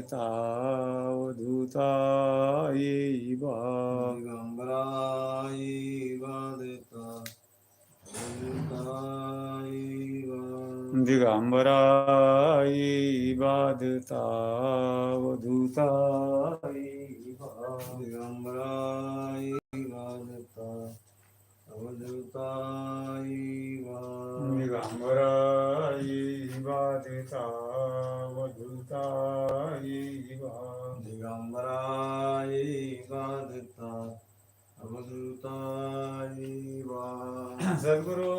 तावधूतायै वा दिगंबराय वादता अवधूताय वा दिगंबरायै बाधतावधूतायै वा दिगंबराय वादता. अवधूताय वा दिगंबरायै बाधतावधूतायै दिगंबराय वादता अवधूताय वा सद्गुरु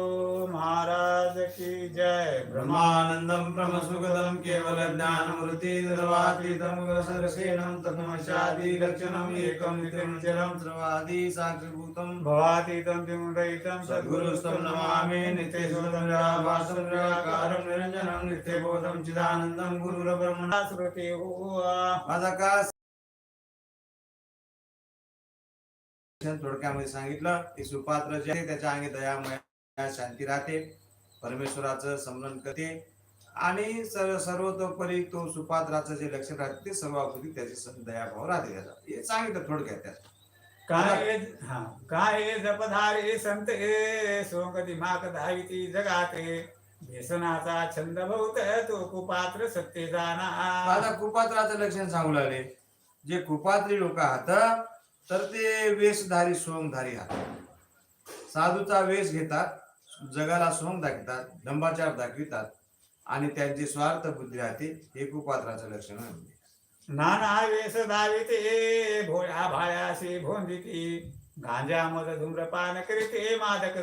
महाराज की जय ब्रह्मानन्दं ब्रह्मसुगदं केवलज्ञानमूर्ति निर्वातीतं सरसेनं तत्मशादिलक्षणम् एकं नित्यं सर्वादि साक्षिभूतं भवातीतं किमुदयितं सद्गुरुस्तं नमामि नित्यशोधं निराभासं निराकारं निरञ्जनं नित्यबोधं चिदानन्दं गुरुरब्रह्मणा श्रुती थोडक्यामध्ये सांगितलं की सुपात्र जे आहे त्याच्या अंगी दयामय शांती राहते. परमेश्वराचं स्मरण करते. आणि सर्व सर्वतोपरी तो सुपात्राचं जे लक्षण राहते ते सर्वापरी त्याची स- दयाभाव राहते त्याचा. हे सांगितलं थोडक्यात त्यात. काय हा. काय जपधारे संत हे सोंगती माक धाविती जगाते व्यसनाचा छंद बहुत तो कुपात्र सत्य आता कुपात्राचं लक्षण सांगू लागले. जे कुपात्री लोक आहात तर ते वेशधारी सोंगधारी आहात. साधूचा वेश घेतात जगाला सोंग दाखवतात डंबाचार दाखवितात आणि त्यांची स्वार्थ बुद्धी राहते हे कुपात्राचं लक्षण नाना वेश धाविते भोळ्या भाळ्याशी भोंदिती गांजा मध धूम्रपान करीते मादक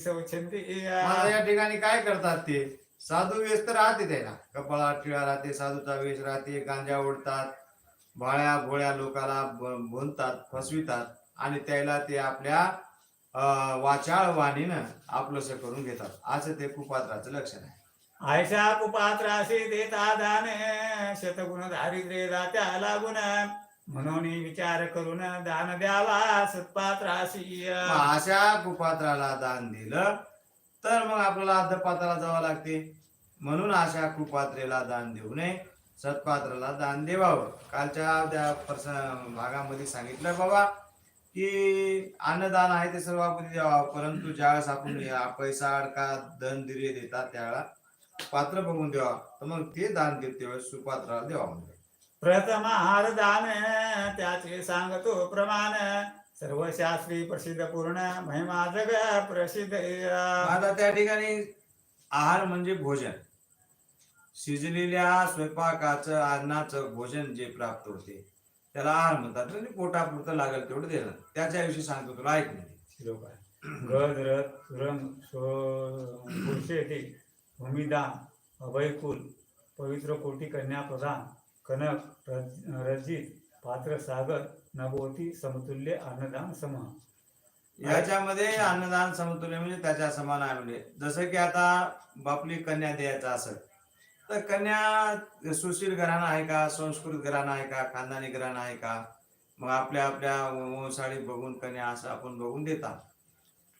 सौछंदी आता या ठिकाणी काय करतात ते? साधू वेश तर राहते त्याला. कपाळात टिळा राहते साधूचा वेश राहते गांजा ओढतात भाळ्या भोळ्या लोकाला ब- भोंदतात फसवितात आणि त्याला ते आपल्या वाचाळ वाणीनं आपलंस करून घेतात. असं ते कुपात्राचं लक्षण आहे. आयशा कुपात्राशी देता दान शतगुण दारिद्र्य दात्या लागून. म्हणून विचार करून दान द्यावा सत्पात्राशी. अशा कुपात्राला दान दिलं तर मग आपल्याला अर्धपात्राला जावं लागते. म्हणून अशा कुपात्रेला दान देऊ नये. सत्पात्राला दान देवावं कालच्या त्या पर्स भागामध्ये सांगितलं बाबा की अन्नदान आहे ते सर्व आपण द्यावं. परंतु ज्यावेळेस आपण पैसा अडका धन दिरे देतात त्यावेळेला पात्र बघून द्यावा. तर मग ते दान देत त्यावेळेस सुपात्राला द्यावा म्हणजे प्रथम आहार दान त्याचे सांगतो प्रमाण. सर्व शास्त्री प्रसिद्ध पूर्ण महिमा जग प्रसिद्ध. आता त्या ठिकाणी आहार म्हणजे भोजन. शिजलेल्या स्वयंपाकाचं अन्नाचं भोजन जे प्राप्त होते त्याला आहार म्हणतात. म्हणजे पोटापुरतं लागेल तेवढं देणं. त्याच्याविषयी सांगतो तुला ऐक नाही भूमिदान अभयकुल पवित्र कोटी कन्या प्रदान कनक रज- रजित पात्र सागर नभोवती समतुल्य अन्नदान सम. याच्यामध्ये अन्नदान समतुल्य म्हणजे त्याच्या समान आहे. म्हणजे जसं की आता बापली कन्या द्यायचा असेल तर कन्या सुशील घराणं आहे का? संस्कृत घराणं आहे का? खानदानी घराणं आहे का? मग आपल्या आपल्या वंशाळी बघून कन्या असं आपण बघून देतात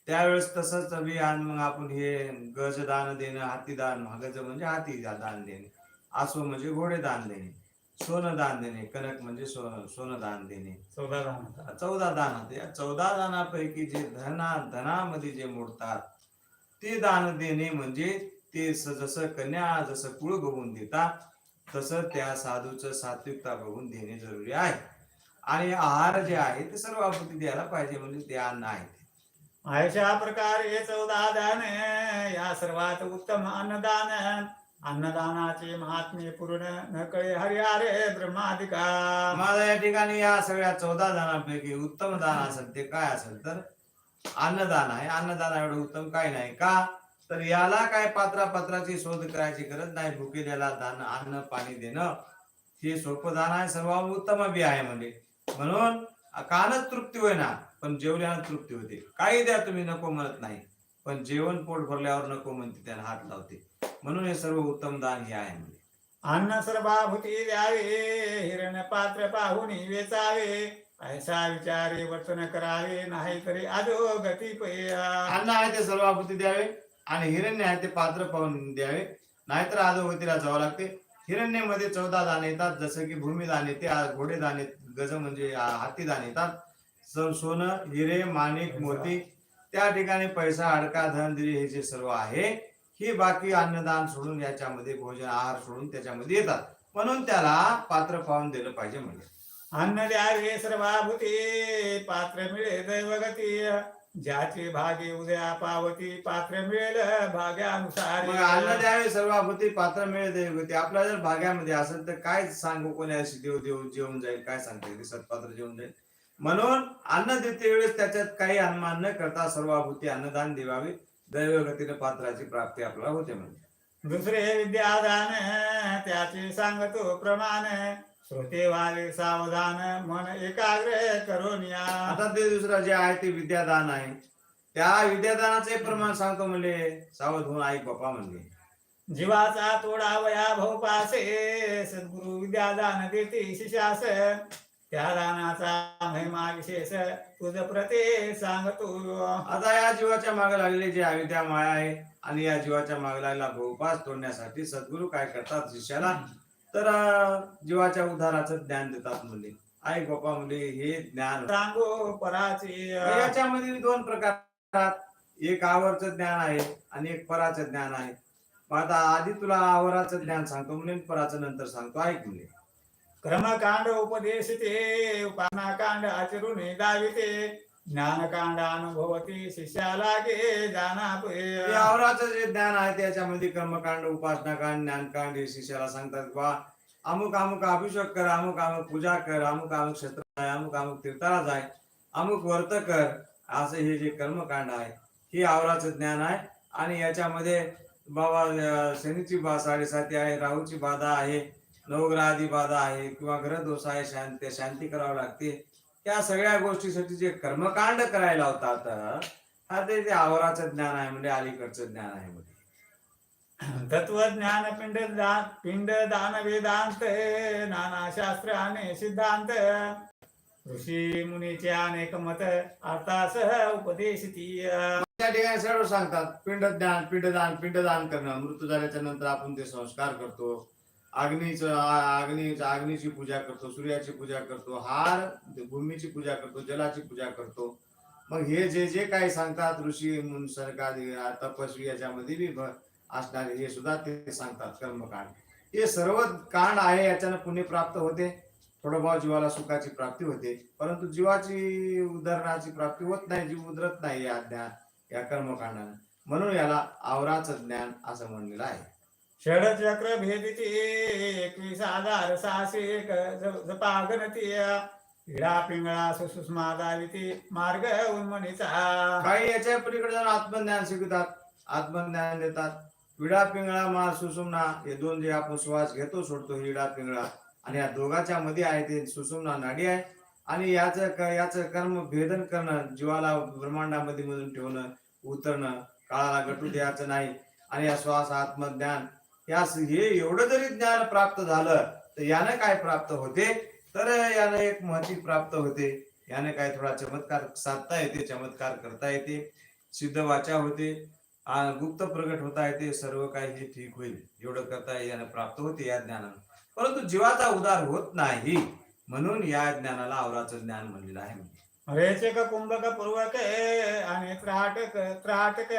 त्यावेळेस तसंच आणि मग आपण हे गज दान देणं हाती दान गज म्हणजे हाती दान देणे. आसो म्हणजे घोडे दान देणे. सोनं दान देणे. कनक म्हणजे सोनं सोनं दान देणे. चौदा दान चौदा दान होते. या चौदा दानापैकी जे धना धनामध्ये जे मोडतात ते दान देणे म्हणजे ते जसं कन्या जसं कुळ बघून देतात तसं त्या साधूचं सात्विकता बघून देणे जरुरी आहे. आणि आहार जे आहे ते सर्व आपत्ती द्यायला पाहिजे म्हणजे ते अन्न आहे. अशा प्रकारे चौदा दान या सर्वात उत्तम अन्नदान अन्नदानाचे महात्म्य पूर्ण न कळे हरि हरे ब्रह्माधिका माझा या ठिकाणी या सगळ्या चौदा दानापैकी उत्तम दान असेल ते काय असेल तर अन्नदान आहे. अन्नदान एवढं उत्तम काय नाही का? तर याला काय पात्रा पात्राची शोध करायची गरज नाही? भुकेल्याला दान अन्न पाणी देणं हे सोपं दान आहे. सर्व उत्तम बी आहे म्हणजे. म्हणून कानच तृप्ती होईना पण जेवल्यानं तृप्ती होते. काही द्या तुम्ही नको म्हणत नाही. पण जेवण पोट भरल्यावर नको म्हणते त्याला हात लावते. म्हणून हे सर्व उत्तम दान हे आहे म्हणजे. अन्न सर्वाभूती द्यावे हिरण पात्र पाहुनी वेचावे. ऐसा विचारे वर्तन करावे नाही तरी अजो गती पया. अन्न आहे ते सर्व आपुती द्यावे? आणि हिरण्य आहे ते पात्र पाहून द्यावे. नाहीतर अधोगतीला जावं लागते. हिरण्यमध्ये चौदा दाणे येतात. जसं की भूमिदान येते घोडे घोडेदान येत गज म्हणजे हाती हातीदान येतात. सोनं हिरे माणिक मोती त्या ठिकाणी पैसा अडका धन दिली हे जे सर्व आहे ही बाकी अन्नदान सोडून याच्यामध्ये भोजन आहार सोडून त्याच्यामध्ये येतात. म्हणून त्याला पात्र पाहून दिलं पाहिजे म्हणजे अन्न द्यावे सर्वाभूती पात्र मिळे दैवगती ज्याचे भागे उद्या पावती पात्र मिळेल भाग्यानुसार मग अन्न द्यावे सर्वाभूती पात्र मिळेल आपल्या जर भाग्यामध्ये असेल तर काय सांगू? कोणी अशी देव देव जेवून जाईल काय सांगता सत्पात्र जेवून जाईल. म्हणून अन्न देते वेळेस त्याच्यात काही अनुमान न करता सर्वाभूती अन्नदान देवावे. दैवगतीने पात्राची प्राप्ती आपल्याला होते म्हणजे. दुसरे विद्यादान त्याचे सांगतो प्रमाण. श्रोते वाले सावधान मन एकाग्र करून या. आता ते दुसरं जे आहे ते विद्यादान आहे. त्या विद्यादानाचे प्रमाण सांगतो म्हणले सावध होऊन ऐक बापा म्हणले. जीवाचा तोडा वया भोपासे सद्गुरु विद्यादान देते शिशास त्या दानाचा महिमा विशेष तुझ प्रते सांगतो. आता या जीवाच्या मागे लागलेले जे अविद्या माया आहे आणि या जीवाच्या मागे लागलेला भोपास तोडण्यासाठी सद्गुरू काय करतात शिष्याला तर जीवाच्या उद्धाराचं ज्ञान देतात म्हणले आई बापा म्हणले हे ज्ञान. सांगो पराचे याच्यामध्ये दोन प्रकार एक आवरचं ज्ञान आहे आणि एक पराचं ज्ञान आहे. आता आधी तुला आवराचं ज्ञान सांगतो म्हणून पराचं नंतर सांगतो. ऐक म्हणले कर्मकांड उपदेशिते उपानाकांड आचरून दाविते ज्ञानकांड अनुभवती शिष्याला गे जाना जे ज्ञान आहे त्याच्यामध्ये कर्मकांड उपासनाकांड ज्ञानकांड हे शिष्याला सांगतात बा. अमुक अमुक अभिषेक कर अमुक अमुक पूजा कर अमुक अमुक क्षेत्र अमुक अमुक तीर्थाला जाय अमुक व्रत कर असं हे जे कर्मकांड आहे हे आवराचं ज्ञान आहे. आणि याच्यामध्ये बाबा शनीची बा साडेसाती आहे राहूची बाधा आहे नवग्रहादी बाधा आहे किंवा ग्रहदोष आहे शांती शांती करावी लागते. त्या सगळ्या गोष्टीसाठी जे कर्मकांड करायला होतात हा ते आवराचं ज्ञान आहे म्हणजे अलीकडचं ज्ञान आहे म्हणजे तत्वज्ञान पिंड दान पिंड दान वेदांत नाना शास्त्र आणि सिद्धांत. ऋषी मुनीचे अनेक मत अर्थासह उपदेशिती त्या ठिकाणी सर्व सांगतात पिंडदान पिंडदान पिंडदान करणं. मृत्यू झाल्याच्यानंतर आपण ते संस्कार करतो. अग्नीच अग्नीच अग्नीची पूजा करतो सूर्याची पूजा करतो हार भूमीची पूजा करतो जलाची पूजा करतो. मग हे जे जे काही सांगतात ऋषी मुन सरकारी तपस्वी याच्यामध्ये बी असणारे हे सुद्धा ते सांगतात कर्मकांड. हे सर्व कांड आहे याच्यानं पुण्य प्राप्त होते. थोडं भाव जीवाला सुखाची प्राप्ती होते. परंतु जीवाची उदाहरणाची प्राप्ती होत नाही जीव उदरत नाही या ज्ञान या कर्मकांडानं. म्हणून याला आवराचं ज्ञान असं म्हणलेलं आहे. षडचक्र भेदिती एकवीस आधार सहाशे एक जपा गणती इडा पिंगळा सुषमा मार्ग उन्मणीचा काही याच्या पलीकडे जाऊन आत्मज्ञान शिकतात आत्मज्ञान देतात. विडा पिंगळा मा सुसुमना हे दोन जे आपण श्वास घेतो सोडतो हिडा पिंगळा आणि या दोघाच्या मध्ये आहे ते सुसुमना नाडी आहे. आणि याचं याच याचं कर्म भेदन करणं जीवाला ब्रह्मांडामध्ये मधून ठेवणं उतरणं काळाला गटू द्यायचं नाही. आणि या श्वास आत्मज्ञान या हे एवढं जरी ज्ञान प्राप्त झालं तर यानं काय प्राप्त होते? तर यानं एक महती प्राप्त होते. याने काय थोडा चमत्कार साधता येते चमत्कार करता येते सिद्ध वाचा होते गुप्त प्रगट होता येते सर्व काही हे ठीक होईल. एवढं करता यानं प्राप्त होते या ज्ञानानं. परंतु जीवाचा उदार होत नाही म्हणून या ज्ञानाला आवराचं ज्ञान म्हणलेलं आहे. रेचक कुंभक पूर्वक आणि त्राटक त्राटक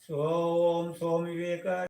सोम सोम विवेक